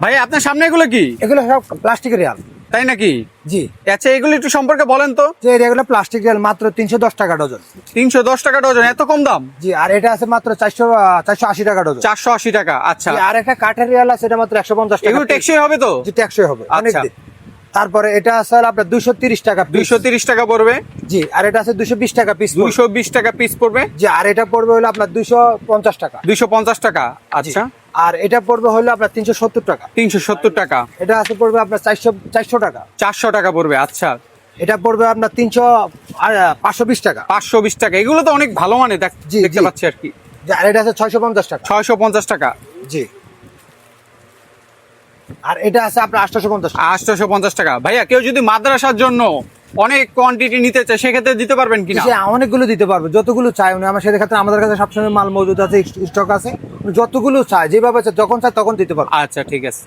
ভাই আপনার সামনে এগুলো কি? এগুলো সব প্লাস্টিকের রিয়াল। তাই নাকি? জি। আচ্ছা এগুলো একটু সম্পর্কে বলেন তো। যে এগুলো প্লাস্টিক রিয়াল মাত্র তিনশো দশ টাকা ডজন। তিনশো দশ টাকা ডজন এত কম দাম? জি আর এটা আছে মাত্র চারশো চারশো আশি টাকা ডজন। চারশো আশি টাকা আচ্ছা। আর একটা কাঠের রিয়াল আছে এটা মাত্র একশো পঞ্চাশ টাকা এগুলো টেকসই হবে তো? জি ট্যাক্সই হবে অনেক আচ্ছা। তারপরে এটা আছে আপনার দুশো তিরিশ টাকা। দুইশো তিরিশ টাকা পড়বে? জি আর এটা আছে দুশো বিশ টাকা পিস দুইশো বিশ টাকা পিস পড়বে? জি আর এটা পড়বে হলো আপনার দুশো পঞ্চাশ টাকা। দুইশো পঞ্চাশ টাকা। আচ্ছা। আর এটা পড়বে হলো আপনার তিনশো সত্তর টাকা। তিনশো সত্তর টাকা। এটা আছে পড়বে আপনার চারশো চারশো টাকা। চারশো টাকা পড়বে আচ্ছা। এটা পড়বে আপনার তিনশো পাঁচশো বিশ টাকা। পাঁচশো বিশ টাকা এগুলো তো অনেক ভালো মানে দেখতে। পাচ্ছি আর কি। আর এটা আছে ছয়শো পঞ্চাশ টাকা। ছয়শো পঞ্চাশ টাকা। জি। আর এটা আছে আপনার আটশোশো পঞ্চাশ আটশোশো পঞ্চাশ টাকা। ভাইয়া কেউ যদি মাদ্রাসার জন্য অনেক কোয়ান্টিটি নিতে চায় সেক্ষেত্রে দিতে পারবেন কিনা? অনেকগুলো দিতে পারবে যতগুলো চাই উনি। আমার সেটা ক্ষেত্রে আমাদের কাছে সবসময় মাল মজুদ আছে স্টক আছে। যতগুলো চাই যেভাবে যখন চাই তখন দিতে পারবে। আচ্ছা ঠিক আছে।